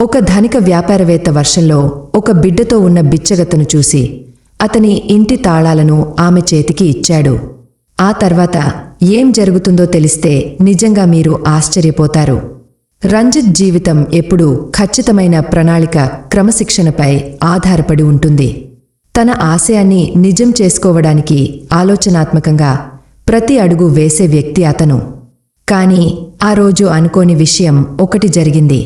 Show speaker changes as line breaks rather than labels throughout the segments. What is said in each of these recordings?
ఒక ధనిక వ్యాపారవేత్త వర్షంలో ఒక బిడ్డతో ఉన్న బిచ్చగతను చూసి అతని ఇంటి తాళాలను ఆమె చేతికి ఇచ్చాడు. ఆ తర్వాత ఏం జరుగుతుందో తెలిస్తే నిజంగా మీరు ఆశ్చర్యపోతారు. రంజిత్ జీవితం ఎప్పుడూ ఖచ్చితమైన ప్రణాళిక క్రమశిక్షణపై ఆధారపడి ఉంటుంది. తన ఆశయాన్ని నిజం చేసుకోవడానికి ఆలోచనాత్మకంగా ప్రతి అడుగు వేసే వ్యక్తి అతను. కాని ఆ రోజు అనుకోని విషయం ఒకటి జరిగింది.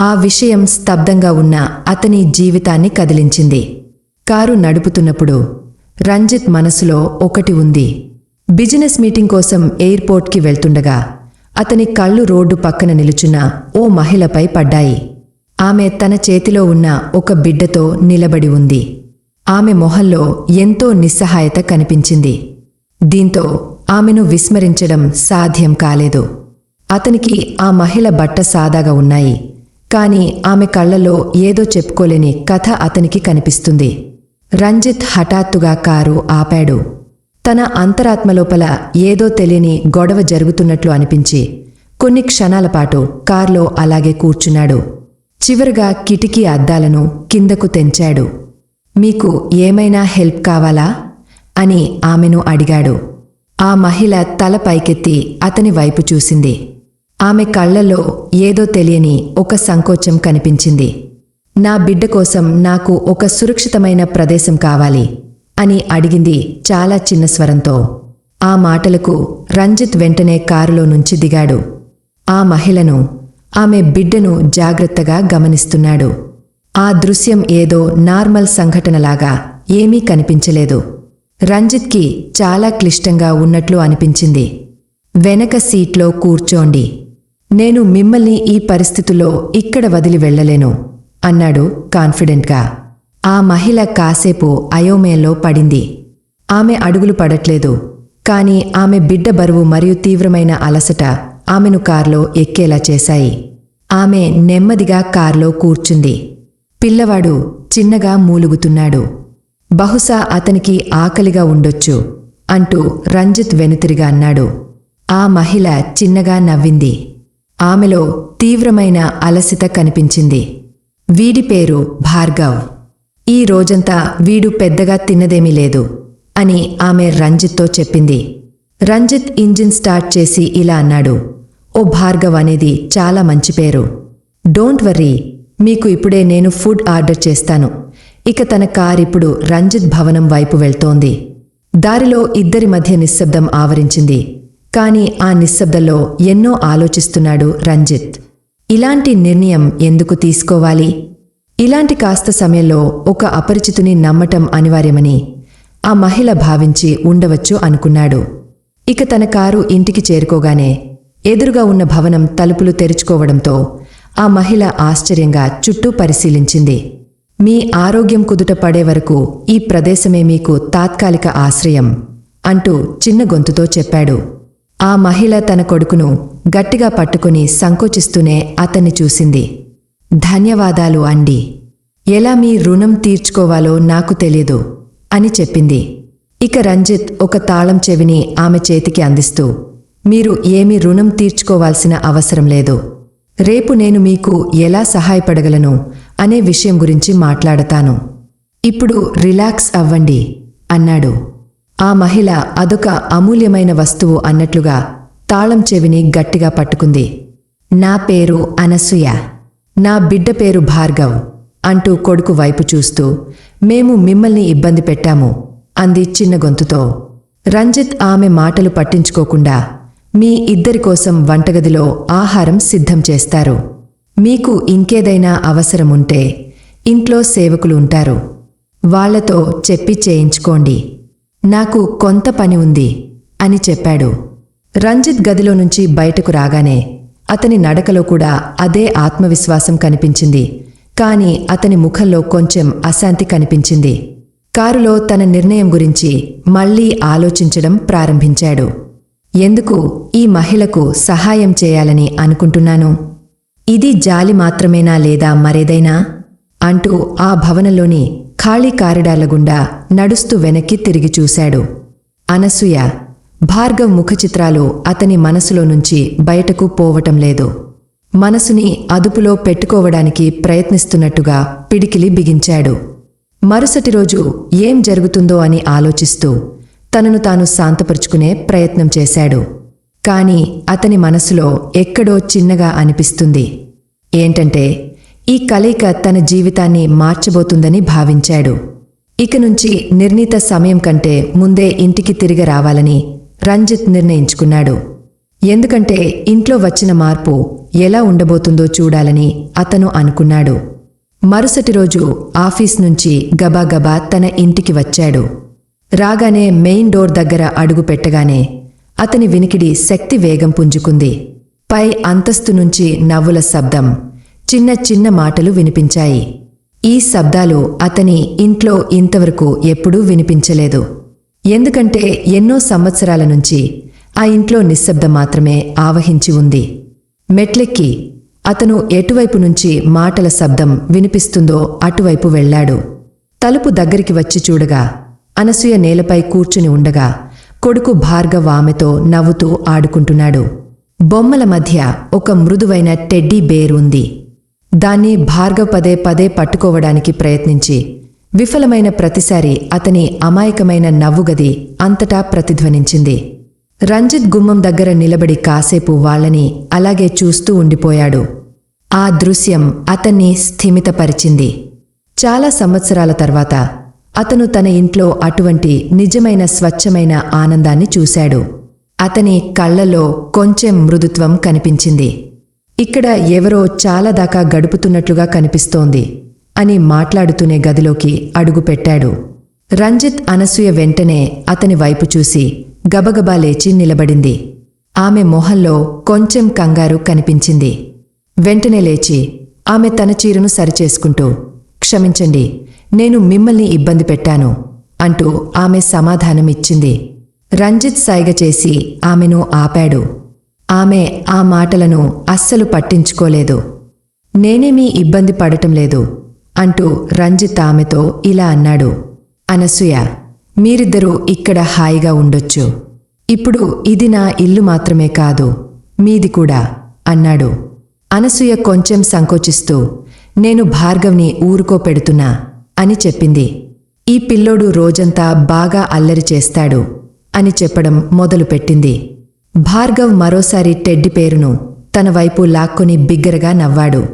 ఆ విషయం స్తబ్దంగా ఉన్న అతని జీవితాన్ని కదిలించింది. కారు నడుపుతున్నప్పుడు రంజిత్ మనసులో ఒకటి ఉంది. బిజినెస్ మీటింగ్ కోసం ఎయిర్పోర్ట్కి వెళ్తుండగా అతని కళ్ళు రోడ్డు పక్కన నిలుచున్న ఓ మహిళపై పడ్డాయి. ఆమె తన చేతిలో ఉన్న ఒక బిడ్డతో నిలబడి ఉంది. ఆమె మొహంలో ఎంతో నిస్సహాయత కనిపించింది. దీంతో ఆమెను విస్మరించడం సాధ్యం కాలేదు. అతనికి ఆ మహిళ బట్ట సాదాగా ఉన్నాయి. కాని ఆమె కళ్ళలో ఏదో చెప్పుకోలేని కథ అతనికి కనిపిస్తుంది. రంజిత్ హఠాత్తుగా కారు ఆపాడు. తన అంతరాత్మలోపల ఏదో తెలియని గొడవ జరుగుతున్నట్లు అనిపించి కొన్ని క్షణాల పాటు కార్లో అలాగే కూర్చున్నాడు. చివరగా కిటికీ అద్దాలను కిందకు తెంచాడు. మీకు ఏమైనా హెల్ప్ కావాలా? అని ఆమెను అడిగాడు. ఆ మహిళ తల పైకెత్తి అతని వైపు చూసింది. ఆమె కళ్ళలో ఏదో తెలియని ఒక సంకోచం కనిపించింది. నా బిడ్డ కోసం నాకు ఒక సురక్షితమైన ప్రదేశం కావాలి అని అడిగింది చాలా చిన్న స్వరంతో. ఆ మాటలకు రంజిత్ వెంటనే కారులో నుంచి దిగాడు. ఆ మహిళను ఆమె బిడ్డను జాగ్రత్తగా గమనిస్తున్నాడు. ఆ దృశ్యం ఏదో నార్మల్ సంఘటనలాగా ఏమీ కనిపించలేదు. రంజిత్కి చాలా క్లిష్టంగా ఉన్నట్లు అనిపించింది. వెనక సీట్లో కూర్చోండి. నేను మిమ్మల్ని ఈ పరిస్థితుల్లో ఇక్కడ వదిలి వెళ్ళలేను అన్నాడు కాన్ఫిడెంట్గా. ఆ మహిళ కాసేపు అయోమయంలో పడింది. ఆమె అడుగులు పడట్లేదు కాని ఆమె బిడ్డ బరువు మరియు తీవ్రమైన అలసట ఆమెను కార్లో ఎక్కేలా చేశాయి. ఆమె నెమ్మదిగా కార్లో కూర్చుంది. పిల్లవాడు చిన్నగా మూలుగుతున్నాడు. బహుశా అతనికి ఆకలిగా ఉండొచ్చు అంటూ రంజిత్ వెనుతిరిగా అన్నాడు. ఆ మహిళ చిన్నగా నవ్వింది. ఆమెలో తీవ్రమైన అలసిత కనిపించింది. వీడి పేరు భార్గవ్. ఈ రోజంతా వీడు పెద్దగా తిన్నదేమీ లేదు అని ఆమె రంజిత్తో చెప్పింది. రంజిత్ ఇంజిన్ స్టార్ట్ చేసి ఇలా అన్నాడు. ఓ భార్గవ్ అనేది చాలా మంచి పేరు. డోంట్ వర్రీ మీకు ఇప్పుడే నేను ఫుడ్ ఆర్డర్ చేస్తాను. ఇక తన కార్ ఇప్పుడు రంజిత్ భవనం వైపు వెళ్తోంది. దారిలో ఇద్దరి మధ్య నిశ్శబ్దం ఆవరించింది. కాని ఆ నిశ్శబ్దలో ఎన్నో ఆలోచిస్తున్నాడు రంజిత్. ఇలాంటి నిర్ణయం ఎందుకు తీసుకోవాలి? ఇలాంటి కాస్త సమయంలో ఒక అపరిచితుని నమ్మటం అనివార్యమని ఆ మహిళ భావించి ఉండవచ్చు అనుకున్నాడు. ఇక తన కారు ఇంటికి చేరుకోగానే ఎదురుగా ఉన్న భవనం తలుపులు తెరుచుకోవడంతో ఆ మహిళ ఆశ్చర్యంగా చుట్టూ పరిశీలించింది. మీ ఆరోగ్యం కుదుట పడే వరకు ఈ ప్రదేశమే మీకు తాత్కాలిక ఆశ్రయం అంటూ చిన్న గొంతుతో చెప్పాడు. ఆ మహిళ తన కొడుకును గట్టిగా పట్టుకుని సంకోచిస్తూనే అతన్ని చూసింది. ధన్యవాదాలు అండి. ఎలా మీ రుణం తీర్చుకోవాలో నాకు తెలియదు అని చెప్పింది. ఇక రంజిత్ ఒక తాళం చెవిని ఆమె చేతికి అందిస్తూ మీరు ఏమీ రుణం తీర్చుకోవాల్సిన అవసరం లేదు. రేపు నేను మీకు ఎలా సహాయపడగలను అనే విషయం గురించి మాట్లాడతాను. ఇప్పుడు రిలాక్స్ అవ్వండి అన్నాడు. ఆ మహిళ అదొక అమూల్యమైన వస్తువు అన్నట్లుగా తాళం చెవిని గట్టిగా పట్టుకుంది. నా పేరు అనసూయ. నా బిడ్డ పేరు భార్గవ్ అంటూ కొడుకు వైపు చూస్తూ మేము మిమ్మల్ని ఇబ్బంది పెట్టాము అంది చిన్న గొంతుతో. రంజిత్ ఆమె మాటలు పట్టించుకోకుండా మీ ఇద్దరి కోసం వంటగదిలో ఆహారం సిద్ధం చేస్తారు. మీకు ఇంకేదైనా అవసరముంటే ఇంట్లో సేవకులు ఉంటారు. వాళ్ళతో చెప్పి చేయించుకోండి. నాకు కొంత పని ఉంది అని చెప్పాడు. రంజిత్ గదిలో నుంచి బయటకు రాగానే అతని నడకలో కూడా అదే ఆత్మవిశ్వాసం కనిపించింది. కాని అతని ముఖంలో కొంచెం అశాంతి కనిపించింది. కారులో తన నిర్ణయం గురించి మళ్ళీ ఆలోచించడం ప్రారంభించాడు. ఎందుకు ఈ మహిళకు సహాయం చేయాలని అనుకుంటున్నాను? ఇది జాలి మాత్రమేనా లేదా మరేదైనా? అంటూ ఆ భవనంలోని ఖాళీ కారిడార్ల గుండా నడుస్తూ వెనక్కి తిరిగి చూశాడు. అనసూయ భార్గవ్ ముఖచిత్రాలు అతని మనసులో నుంచి బయటకు పోవటం లేదు. మనసుని అదుపులో పెట్టుకోవడానికి ప్రయత్నిస్తున్నట్టుగా పిడికిలి బిగించాడు. మరుసటి రోజు ఏం జరుగుతుందో అని ఆలోచిస్తూ తనను తాను శాంతపరుచుకునే ప్రయత్నం చేశాడు. కాని అతని మనసులో ఎక్కడో చిన్నగా అనిపిస్తుంది. ఏంటంటే ఈ కలయిక తన జీవితాన్ని మార్చబోతుందని భావించాడు. ఇక నుంచి నిర్ణీత సమయం కంటే ముందే ఇంటికి తిరిగి రావాలని రంజిత్ నిర్ణయించుకున్నాడు. ఎందుకంటే ఇంట్లో వచ్చిన మార్పు ఎలా ఉండబోతుందో చూడాలని అతను అనుకున్నాడు. మరుసటి రోజు ఆఫీస్ నుంచి గబాగబా తన ఇంటికి వచ్చాడు. రాగానే మెయిన్ డోర్ దగ్గర అడుగు పెట్టగానే అతని వినికిడి శక్తి వేగం పుంజుకుంది. పై అంతస్తు నుంచి నవ్వుల శబ్దం. చిన్న చిన్న మాటలు వినిపించాయి. ఈ శబ్దాలు అతని ఇంట్లో ఇంతవరకు ఎప్పుడూ వినిపించలేదు. ఎందుకంటే ఎన్నో సంవత్సరాల నుంచి ఆ ఇంట్లో నిశ్శబ్దం మాత్రమే ఆవహించి ఉంది. మెట్లెక్కి అతను ఎటువైపు నుంచి మాటల శబ్దం వినిపిస్తుందో అటువైపు వెళ్ళాడు. తలుపు దగ్గరికి వచ్చి చూడగా అనసూయ నేలపై కూర్చుని ఉండగా కొడుకు భార్గవ్ ఆమెతో నవ్వుతూ ఆడుకుంటున్నాడు. బొమ్మల మధ్య ఒక మృదువైన టెడ్డీ బేర్ ఉంది. దాన్ని భార్గవ్ పదే పదే పట్టుకోవడానికి ప్రయత్నించి విఫలమైన ప్రతిసారి అతని అమాయకమైన నవ్వుగది అంతటా ప్రతిధ్వనించింది. రంజిత్ గుమ్మం దగ్గర నిలబడి కాసేపు వాళ్ళని అలాగే చూస్తూ ఉండిపోయాడు. ఆ దృశ్యం అతన్ని స్థిమితపరిచింది. చాలా సంవత్సరాల తర్వాత అతను తన ఇంట్లో అటువంటి నిజమైన స్వచ్ఛమైన ఆనందాన్ని చూశాడు. అతని కళ్ళలో కొంచెం మృదుత్వం కనిపించింది. ఇక్కడ ఎవరో చాలా దాకా గడుపుతున్నట్లుగా కనిపిస్తోంది అని మాట్లాడుతూనే గదిలోకి అడుగుపెట్టాడు. రంజిత్ అనసూయ వెంటనే అతని వైపు చూసి గబగబా లేచి నిలబడింది. ఆమె మొహంలో కొంచెం కంగారు కనిపించింది. వెంటనే లేచి ఆమె తన చీరను సరిచేసుకుంటూ క్షమించండి నేను మిమ్మల్ని ఇబ్బంది పెట్టాను అంటూ ఆమె సమాధానమిచ్చింది. రంజిత్ సైగ చేసి ఆమెను ఆపాడు. ఆమె ఆ మాటలను అస్సలు పట్టించుకోలేదు. నేనేమీ ఇబ్బంది పడటం లేదు అంటూ రంజిత్ ఆమెతో ఇలా అన్నాడు. అనసూయ మీరిద్దరూ ఇక్కడ హాయిగా ఉండొచ్చు. ఇప్పుడు ఇది నా ఇల్లు మాత్రమే కాదు మీది కూడా అన్నాడు. అనసూయ కొంచెం సంకోచిస్తూ నేను భార్గవ్ని ఊరుకోపెడుతున్నా అని చెప్పింది. ఈ పిల్లోడు రోజంతా బాగా అల్లరి చేస్తాడు అని చెప్పడం మొదలుపెట్టింది. భార్గవ్ మరోసారి టెడ్డి పేరును తన వైపు లాక్కొని బిగ్గరగా నవ్వాడు.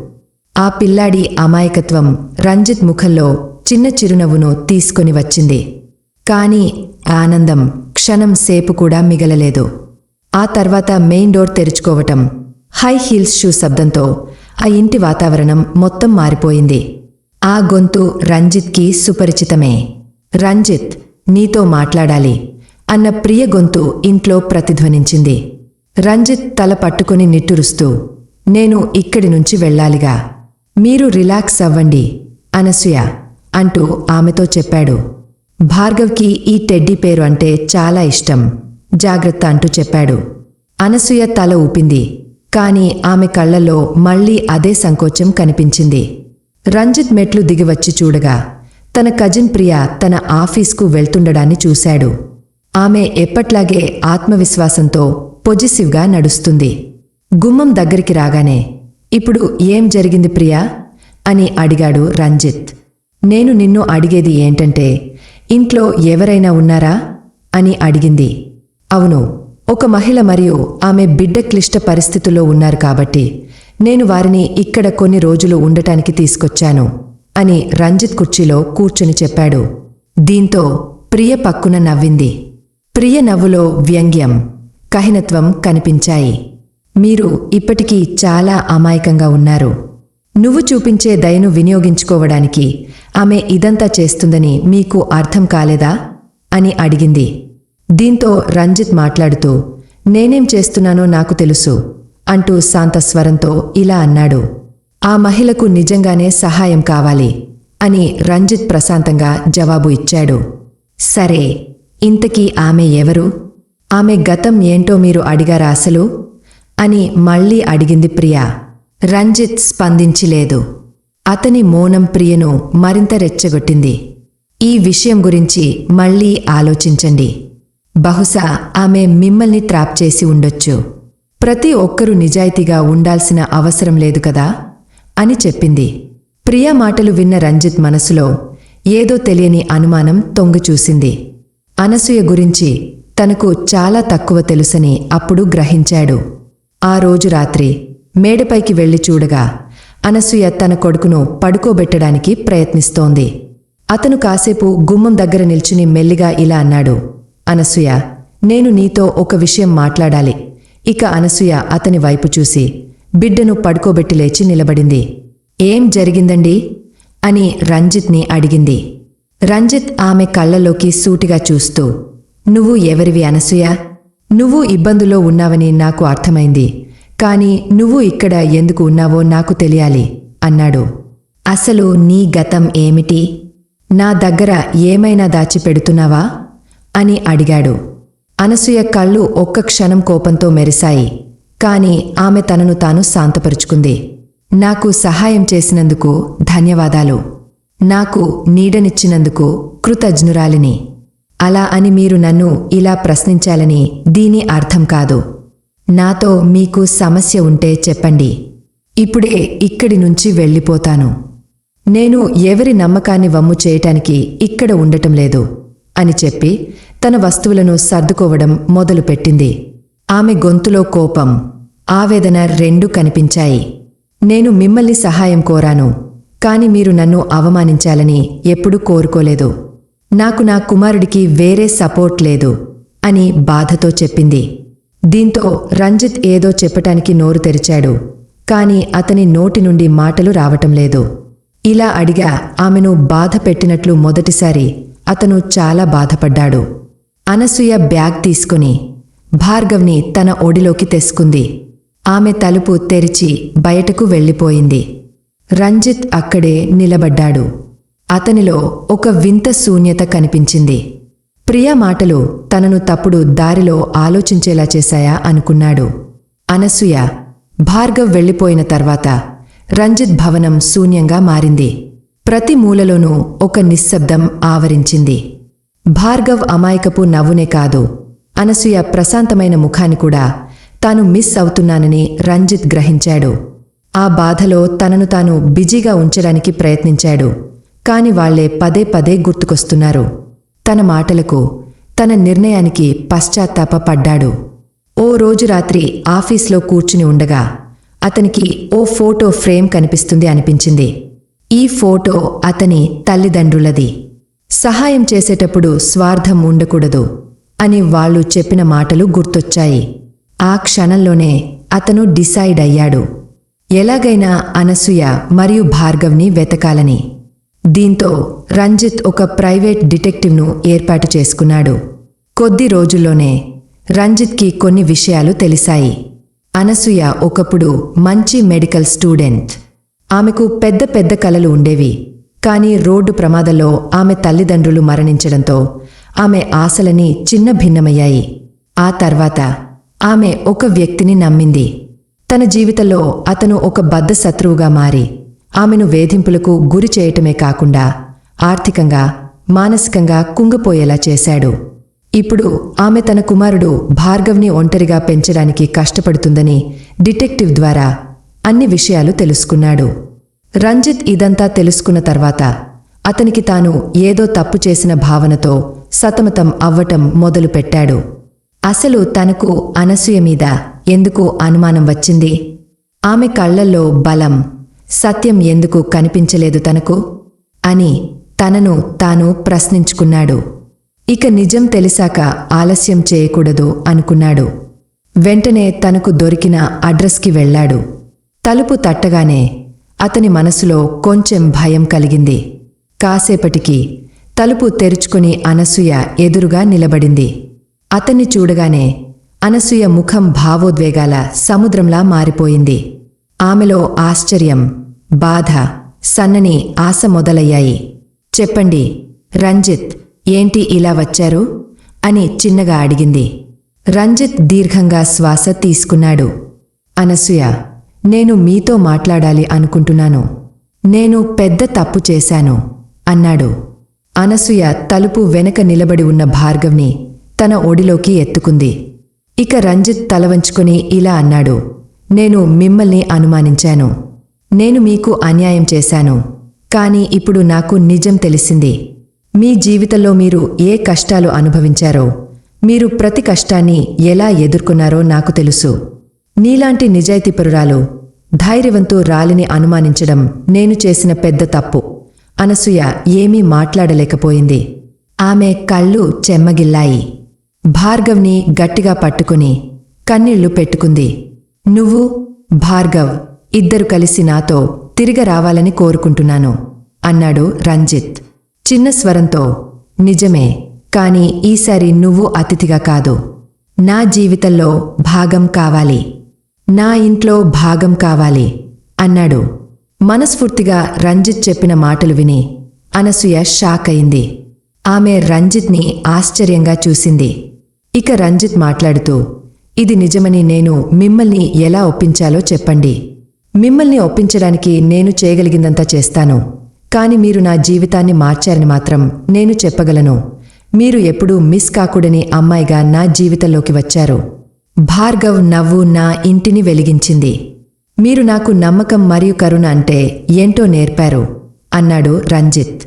ఆ పిల్లాడి అమాయకత్వం రంజిత్ ముఖంలో చిన్న చిరునవ్వును తీసుకొని వచ్చింది. కాని ఆనందం క్షణం సేపు కూడా మిగలలేదు. ఆ తర్వాత మెయిన్ డోర్ తెరుచుకోవటం హై హీల్స్ షూ శబ్దంతో ఆ ఇంటి వాతావరణం మొత్తం మారిపోయింది. ఆ గొంతు రంజిత్కి సుపరిచితమే. రంజిత్ నీతో మాట్లాడాలి. అన్న ప్రియ గొంతు ఇంట్లో ప్రతిధ్వనించింది. రంజిత్ తల పట్టుకుని నిట్టురుస్తూ నేను ఇక్కడి నుంచి వెళ్ళాలిగా. మీరు రిలాక్స్ అవ్వండి అనసూయ అంటూ ఆమెతో చెప్పాడు. భార్గవ్కి ఈ టెడ్డీ పేరు అంటే చాలా ఇష్టం జాగ్రత్త అంటూ చెప్పాడు. అనసూయ తల ఊపింది కాని ఆమె కళ్ళలో మళ్ళీ అదే సంకోచం కనిపించింది. రంజిత్ మెట్లు దిగివచ్చి చూడగా తన కజిన్ ప్రియ తన ఆఫీస్కు వెళ్తుండడాన్ని చూశాడు. ఆమె ఎప్పట్లాగే ఆత్మవిశ్వాసంతో పొజిసివ్గా నడుస్తుంది. గుమ్మం దగ్గరికి రాగానే ఇప్పుడు ఏం జరిగింది ప్రియా? అని అడిగాడు రంజిత్. నేను నిన్ను అడిగేది ఏంటంటే ఇంట్లో ఎవరైనా ఉన్నారా? అని అడిగింది. అవును ఒక మహిళ మరియు ఆమె బిడ్డ క్లిష్ట పరిస్థితుల్లో ఉన్నారు కాబట్టి నేను వారిని ఇక్కడ కొన్ని రోజులు ఉండటానికి తీసుకొచ్చాను అని రంజిత్ కుర్చీలో కూర్చుని చెప్పాడు. దీంతో ప్రియ పక్కున నవ్వింది. ప్రియ నవ్వులో వ్యంగ్యం కహినత్వం కనిపించాయి. మీరు ఇప్పటికీ చాలా అమాయకంగా ఉన్నారు. నువ్వు చూపించే దయను వినియోగించుకోవడానికి ఆమె ఇదంతా చేస్తుందని మీకు అర్థం కాలేదా? అని అడిగింది. దీంతో రంజిత్ మాట్లాడుతూ నేనేం చేస్తున్నానో నాకు తెలుసు అంటూ శాంతస్వరంతో ఇలా అన్నాడు. ఆ మహిళకు నిజంగానే సహాయం కావాలి అని రంజిత్ ప్రశాంతంగా జవాబు ఇచ్చాడు. సరే ఇంతకీ ఆమె ఎవరు? ఆమె గతం ఏంటో మీరు అడిగారా అసలు? అని మళ్ళీ అడిగింది ప్రియా. రంజిత్ స్పందించిలేదు. అతని మౌనం ప్రియను మరింత రెచ్చగొట్టింది. ఈ విషయం గురించి మళ్ళీ ఆలోచించండి. బహుశా ఆమె మిమ్మల్ని ట్రాప్ చేసి ఉండొచ్చు. ప్రతి ఒక్కరూ నిజాయితీగా ఉండాల్సిన అవసరం లేదు కదా? అని చెప్పింది. ప్రియా మాటలు విన్న రంజిత్ మనసులో ఏదో తెలియని అనుమానం తొంగిచూసింది అనసూయ గురించి తనకు చాలా తక్కువ తెలుసని అప్పుడు గ్రహించాడు. ఆ రోజు రాత్రి మేడపైకి వెళ్ళి చూడగా అనసూయ తన కొడుకును పడుకోబెట్టడానికి ప్రయత్నిస్తోంది. అతను కాసేపు గుమ్మం దగ్గర నిల్చుని మెల్లిగా ఇలా అన్నాడు అనసూయ నేను నీతో ఒక విషయం మాట్లాడాలి. ఇక అనసూయ అతని వైపు చూసి బిడ్డను పడుకోబెట్టి లేచి నిలబడింది. ఏం జరిగిందండి? అని రంజిత్ని అడిగింది. రంజిత్ ఆమె కళ్ళలోకి సూటిగా చూస్తూ నువ్వు ఎవరివి అనసూయ? నువ్వు ఇబ్బందులో ఉన్నావని నాకు అర్థమైంది. కాని నువ్వు ఇక్కడ ఎందుకు ఉన్నావో నాకు తెలియాలి అన్నాడు. అసలు నీ గతం ఏమిటి? నా దగ్గర ఏమైనా దాచిపెడుతున్నావా? అని అడిగాడు. అనసూయ కళ్ళు ఒక్క క్షణం కోపంతో మెరిశాయి. కాని ఆమె తనను తాను శాంతపరుచుకుంది. నాకు సహాయం చేసినందుకు ధన్యవాదాలు. నాకు నీడనిచ్చినందుకు కృతజ్ఞురాలిని. అలా అని మీరు నన్ను ఇలా ప్రశ్నించాలని దీని అర్థం కాదు. నాతో మీకు సమస్య ఉంటే చెప్పండి. ఇప్పుడే ఇక్కడి నుంచి వెళ్ళిపోతాను. నేను ఎవరి నమ్మకాన్ని వమ్ము చేయటానికి ఇక్కడ ఉండటం లేదు అని చెప్పి తన వస్తువులను సర్దుకోవడం మొదలుపెట్టింది. ఆమె గొంతులో కోపం ఆవేదన రెండూ కనిపించాయి. నేను మిమ్మల్ని సహాయం కోరాను. కాని మీరు నన్ను అవమానించాలని ఎప్పుడూ కోరుకోలేదు. నాకు నా కుమారుడికి వేరే సపోర్ట్ లేదు అని బాధతో చెప్పింది. దీంతో రంజిత్ ఏదో చెప్పటానికి నోరు తెరిచాడు. కాని అతని నోటి నుండి మాటలు రావటం లేదు. ఇలా అడిగా ఆమెను బాధ పెట్టినట్లు మొదటిసారి అతను చాలా బాధపడ్డాడు. అనసూయ బ్యాగ్ తీసుకుని భార్గవ్ని తన ఒడిలోకి తెసుకుంది. ఆమె తలుపు తెరిచి బయటకు వెళ్ళిపోయింది. రంజిత్ అక్కడే నిలబడ్డాడు. అతనిలో ఒక వింత శూన్యత కనిపించింది. ప్రియా మాటలు తనను తప్పుడు దారిలో ఆలోచించేలా చేశాయా అనుకున్నాడు. అనసూయ భార్గవ్ వెళ్ళిపోయిన తర్వాత రంజిత్ భవనం శూన్యంగా మారింది. ప్రతి మూలలోనూ ఒక నిశ్శబ్దం ఆవరించింది. భార్గవ్ అమాయకపు నవ్వునే కాదు అనసూయ ప్రశాంతమైన ముఖాన్ని కూడా తాను మిస్ అవుతున్నానని రంజిత్ గ్రహించాడు. ఆ బాధలో తనను తాను బిజీగా ఉంచడానికి ప్రయత్నించాడు. కాని వాళ్ళే పదే పదే గుర్తుకొస్తున్నారు. తన మాటలకు తన నిర్ణయానికి పశ్చాత్తాప పడ్డాడు ఓ రోజు రాత్రి ఆఫీస్లో కూర్చుని ఉండగా అతనికి ఓ ఫోటో ఫ్రేమ్ కనిపిస్తుంది అనిపించింది. ఈ ఫోటో అతని తల్లిదండ్రులది. సహాయం చేసేటప్పుడు స్వార్థం ఉండకూడదు అని వాళ్ళు చెప్పిన మాటలు గుర్తొచ్చాయి. ఆ క్షణంలోనే అతను డిసైడ్ అయ్యాడు. ఎలాగైనా అనసూయ మరియు భార్గవ్ని వెతకాలని. దీంతో రంజిత్ ఒక ప్రైవేట్ డిటెక్టివ్ను ఏర్పాటు చేసుకున్నాడు. కొద్ది రోజుల్లోనే రంజిత్కి కొన్ని విషయాలు తెలిసాయి. అనసూయ ఒకప్పుడు మంచి మెడికల్ స్టూడెంట్. ఆమెకు పెద్ద పెద్ద కలలు ఉండేవి. కానీ రోడ్డు ప్రమాదంలో ఆమె తల్లిదండ్రులు మరణించడంతో ఆమె ఆశలని చిన్న భిన్నమయ్యాయి. ఆ తర్వాత ఆమె ఒక వ్యక్తిని నమ్మింది. తన జీవితంలో అతను ఒక బద్ధ శత్రువుగా మారి ఆమెను వేధింపులకు గురి చేయటమే కాకుండా ఆర్థికంగా మానసికంగా కుంగిపోయేలా చేశాడు. ఇప్పుడు ఆమె తన కుమారుడు భార్గవ్ని ఒంటరిగా పెంచడానికి కష్టపడుతుందని డిటెక్టివ్ ద్వారా అన్ని విషయాలు తెలుసుకున్నాడు. రంజిత్ ఇదంతా తెలుసుకున్న తర్వాత అతనికి తాను ఏదో తప్పు చేసిన భావనతో సతమతం అవ్వటం మొదలుపెట్టాడు. అసలు తనకు అనసూయ మీద ఎందుకు అనుమానం వచ్చింది? ఆమె కళ్ళల్లో బలం సత్యం ఎందుకు కనిపించలేదు తనకు? అని తనను తాను ప్రశ్నించుకున్నాడు. ఇక నిజం తెలిసాక ఆలస్యం చేయకూడదు అనుకున్నాడు. వెంటనే తనకు దొరికిన అడ్రస్కి వెళ్ళాడు. తలుపు తట్టగానే అతని మనసులో కొంచెం భయం కలిగింది. కాసేపటికి తలుపు తెరుచుకుని అనసూయ ఎదురుగా నిలబడింది. అతన్ని చూడగానే అనసూయ ముఖం భావోద్వేగాల సముద్రంలా మారిపోయింది. ఆమెలో ఆశ్చర్యం బాధ సన్నని ఆశ మొదలయ్యాయి. చెప్పండి రంజిత్ ఏంటి ఇలా వచ్చారు? అని చిన్నగా అడిగింది. రంజిత్ దీర్ఘంగా శ్వాస తీసుకున్నాడు. అనసూయ నేను మీతో మాట్లాడాలి అనుకుంటున్నాను. నేను పెద్ద తప్పు చేశాను అన్నాడు. అనసూయ తలుపు వెనక నిలబడి ఉన్న భార్గవ్ని తన ఒడిలోకి ఎత్తుకుంది. ఇక రంజిత్ తలవంచుకుని ఇలా అన్నాడు. నేను మిమ్మల్ని అనుమానించాను. నేను మీకు అన్యాయం చేశాను. కాని ఇప్పుడు నాకు నిజం తెలిసింది. మీ జీవితంలో మీరు ఏ కష్టాలు అనుభవించారో మీరు ప్రతి కష్టాన్ని ఎలా ఎదుర్కొన్నారో నాకు తెలుసు. నీలాంటి నిజాయితీపరురాలు ధైర్యవంతు రాలిని అనుమానించడం నేను చేసిన పెద్ద తప్పు. అనసూయ ఏమీ మాట్లాడలేకపోయింది. ఆమె కళ్ళు చెమ్మగిల్లాయి. భార్గవ్ని గట్టిగా పట్టుకుని కన్నీళ్ళు పెట్టుకుంది. నువ్వు భార్గవ్ ఇద్దరు కలిసి నాతో తిరిగి రావాలని కోరుకుంటున్నాను అన్నాడు రంజిత్. చిన్న స్వరంతో నిజమే కాని ఈసారి నువ్వు అతిథిగా కాదు. నా జీవితంలో భాగం కావాలి. నా ఇంట్లో భాగం కావాలి అన్నాడు. మనస్ఫూర్తిగా రంజిత్ చెప్పిన మాటలు విని అనసూయ షాక్ అయింది ఆమె రంజిత్ని ఆశ్చర్యంగా చూసింది. ఇక రంజిత్ మాట్లాడుతూ ఇది నిజమని నేను మిమ్మల్ని ఎలా ఒప్పించాలో చెప్పండి. మిమ్మల్ని ఒప్పించడానికి నేను చేయగలిగిందంతా చేస్తాను. కాని మీరు నా జీవితాన్ని మార్చారని మాత్రం నేను చెప్పగలను. మీరు ఎప్పుడూ మిస్ కాకూడని అమ్మాయిగా నా జీవితంలోకి వచ్చారు. భార్గవ్ నవ్వు నా ఇంటిని వెలిగించింది. మీరు నాకు నమ్మకం మరియు కరుణ అంటే ఏంటో నేర్పారు అన్నాడు రంజిత్.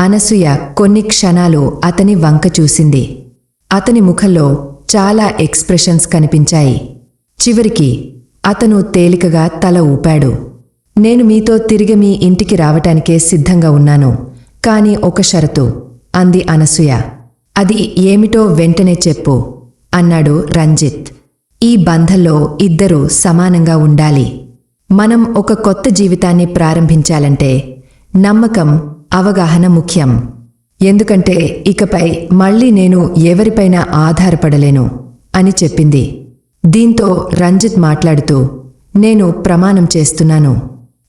అనసూయ కొన్ని క్షణాలు అతని వంక చూసింది. అతని ముఖంలో చాలా ఎక్స్ప్రెషన్స్ కనిపించాయి. చివరికి అతను తేలికగా తల ఊపాడు. నేను మీతో తిరిగి మీ ఇంటికి రావటానికే సిద్ధంగా ఉన్నాను కాని ఒక షరతు అంది అనసూయ. అది ఏమిటో వెంటనే చెప్పు అన్నాడు రంజిత్. ఈ బంధంలో ఇద్దరూ సమానంగా ఉండాలి. మనం ఒక కొత్త జీవితాన్ని ప్రారంభించాలంటే నమ్మకం అవగాహన ముఖ్యం. ఎందుకంటే ఇకపై మళ్ళీ నేను ఎవరిపైనా ఆధారపడలేను అని చెప్పింది. దీంతో రంజిత్ మాట్లాడుతూ నేను ప్రమాణం చేస్తున్నాను.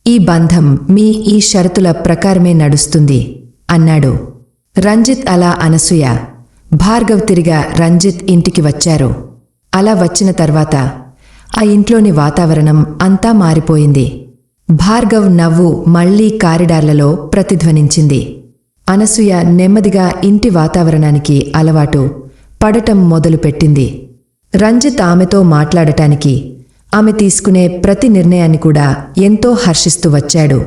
ఈ బంధం మీ ఈ షరతుల ప్రకారమే నడుస్తుంది అన్నాడు. రంజిత్ అలా అనసూయ భార్గవ్ తిరిగా రంజిత్ ఇంటికి వచ్చారు. అలా వచ్చిన తర్వాత ఆ ఇంట్లోని వాతావరణం అంతా మారిపోయింది. భార్గవ్ నవ్వు మళ్ళీ కారిడార్లలో ప్రతిధ్వనించింది. అనసూయ నెమ్మదిగా ఇంటి వాతావరణానికి అలవాటు పడటం మొదలుపెట్టింది. రంజిత్ ఆమెతో మాట్లాడటానికి ఆమె తీసుకునే ప్రతి నిర్ణయాన్ని కూడా ఎంతో హర్షిస్తూ వచ్చాడు.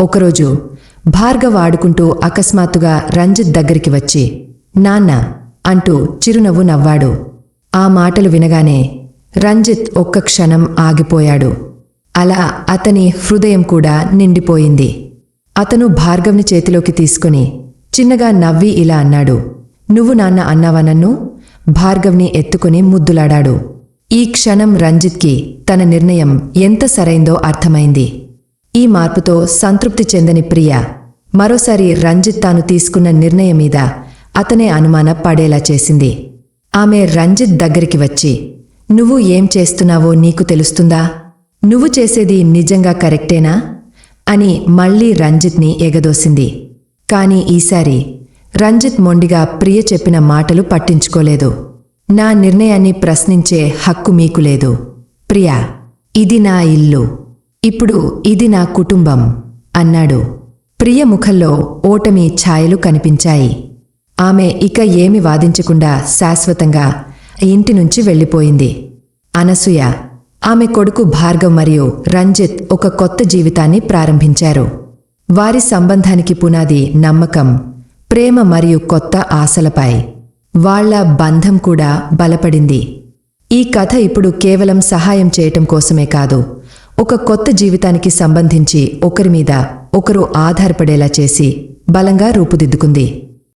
ఒకరోజు భార్గవ్ ఆడుకుంటూ అకస్మాత్తుగా రంజిత్ దగ్గరికి వచ్చి నాన్న అంటూ చిరునవ్వు నవ్వాడు. ఆ మాటలు వినగానే రంజిత్ ఒక్క క్షణం ఆగిపోయాడు. అలా అతని హృదయం కూడా నిండిపోయింది. అతను భార్గవ్ని చేతిలోకి తీసుకుని చిన్నగా నవ్వి ఇలా అన్నాడు. నువ్వు నాన్న అన్నావా నన్ను? భార్గవ్ని ఎత్తుకుని ముద్దులాడాడు. ఈ క్షణం రంజిత్కి తన నిర్ణయం ఎంత సరైందో అర్థమైంది. ఈ మార్పుతో సంతృప్తి చెందని ప్రియ మరోసారి రంజిత్ తాను తీసుకున్న నిర్ణయం మీద అతనే అనుమాన పడేలా చేసింది. ఆమె రంజిత్ దగ్గరికి వచ్చి నువ్వు ఏం చేస్తున్నావో నీకు తెలుస్తుందా? నువ్వు చేసేది నిజంగా కరెక్టేనా? అని మళ్ళీ రంజిత్ని ఎగదోసింది. కాని ఈసారి రంజిత్ మొండిగా ప్రియ చెప్పిన మాటలు పట్టించుకోలేదు. నా నిర్ణయాన్ని ప్రశ్నించే హక్కు మీకు లేదు. ప్రియా ఇది నా ఇల్లు. ఇప్పుడు ఇది నా కుటుంబం అన్నాడు. ప్రియ ముఖంలో ఓటమి ఛాయలు కనిపించాయి. ఆమె ఇక ఏమి వాదించకుండా శాశ్వతంగా ఇంటి నుంచి వెళ్ళిపోయింది. అనసూయ ఆమె కొడుకు భార్గవ్ మరియు రంజిత్ ఒక కొత్త జీవితాన్ని ప్రారంభించారు. వారి సంబంధానికి పునాది నమ్మకం ప్రేమ మరియు కొత్త ఆశలపై వాళ్ళ బంధం కూడా బలపడింది. ఈ కథ ఇప్పుడు కేవలం సహాయం చేయటం కోసమే కాదు ఒక కొత్త జీవితానికి సంబంధించి ఒకరి మీద ఒకరు ఆధారపడేలా చేసి బలంగా రూపుదిద్దుకుంది.